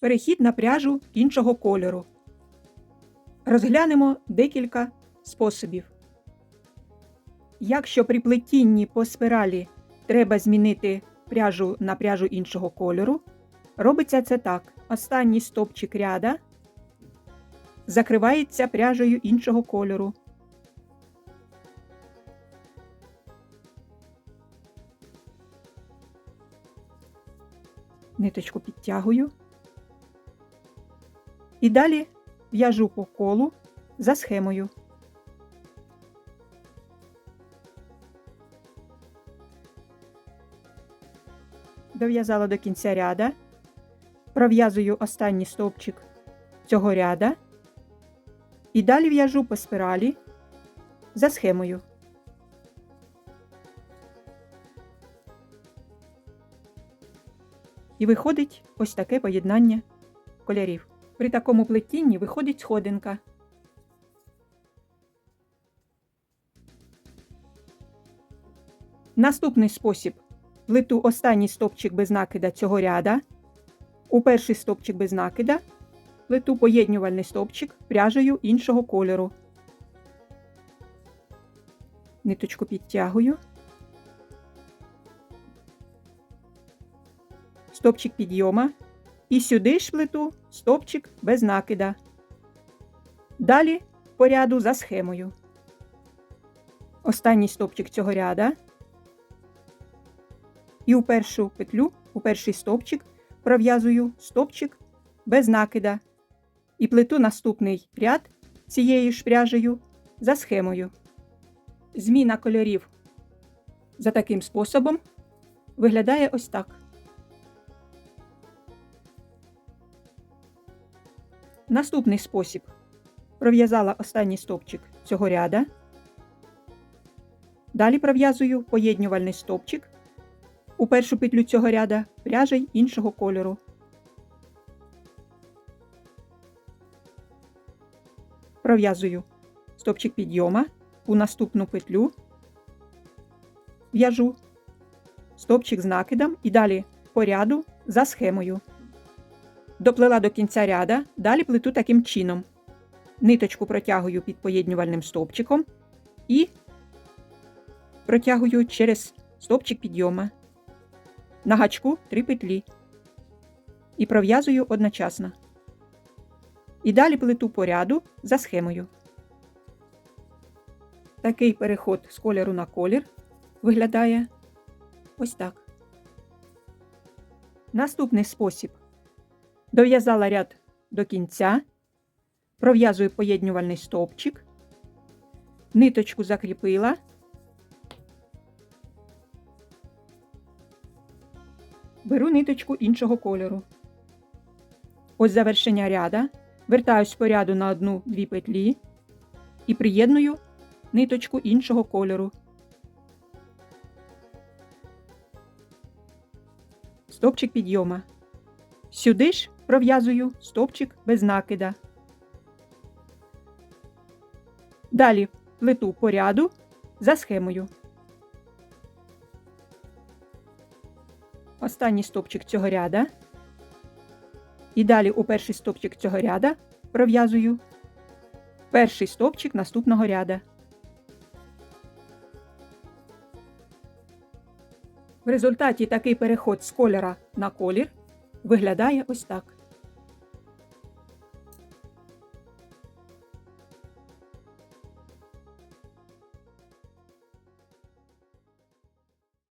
перехід на пряжу іншого кольору. Розглянемо декілька способів. Якщо при плетінні по спиралі треба змінити пряжу на пряжу іншого кольору, робиться це так: останній стопчик ряда закривається пряжею іншого кольору. Ниточку підтягую. І далі в'яжу по колу за схемою. Дов'язала до кінця ряда, пров'язую останній стовпчик цього ряда і далі в'яжу по спиралі за схемою. І виходить ось таке поєднання кольорів. При такому плетінні виходить сходинка. Наступний спосіб плету останній стопчик без накида цього ряда. У перший стопчик без накида плету поєднювальний стопчик пряжею іншого кольору. Ниточку підтягую. Стопчик підйома. І сюди ж стопчик без накида. Далі по ряду за схемою. Останній стопчик цього ряда. І у першу петлю, у перший стопчик пров'язую стопчик без накида і плету наступний ряд цією ж пряжею за схемою. Зміна кольорів за таким способом виглядає ось так. Наступний спосіб. Пров'язала останній стопчик цього ряда. Далі пров'язую поєднювальний стопчик у першу петлю цього ряда пряжей іншого кольору. Пров'язую стопчик підйома у наступну петлю, в'яжу стопчик з накидом і далі по ряду за схемою. Доплела до кінця ряда, далі плету таким чином. Ниточку протягую під поєднювальним стовпчиком і протягую через стовпчик підйома. На гачку 3 петлі. І пров'язую одночасно. І далі плету по ряду за схемою. Такий переход з кольору на колір виглядає ось так. Наступний спосіб. Дов'язала ряд до кінця, пров'язую поєднювальний стовпчик, ниточку закріпила, беру ниточку іншого кольору. Ось завершення ряда, вертаюсь по ряду на одну-дві петлі і приєдную ниточку іншого кольору. Стопчик підйома. Сюди ж пров'язую стопчик без накида. Далі плету по ряду за схемою. Останній стопчик цього ряда. І далі у перший стопчик цього ряда пров'язую перший стопчик наступного ряда. В результаті такий переход з кольора на колір виглядає ось так.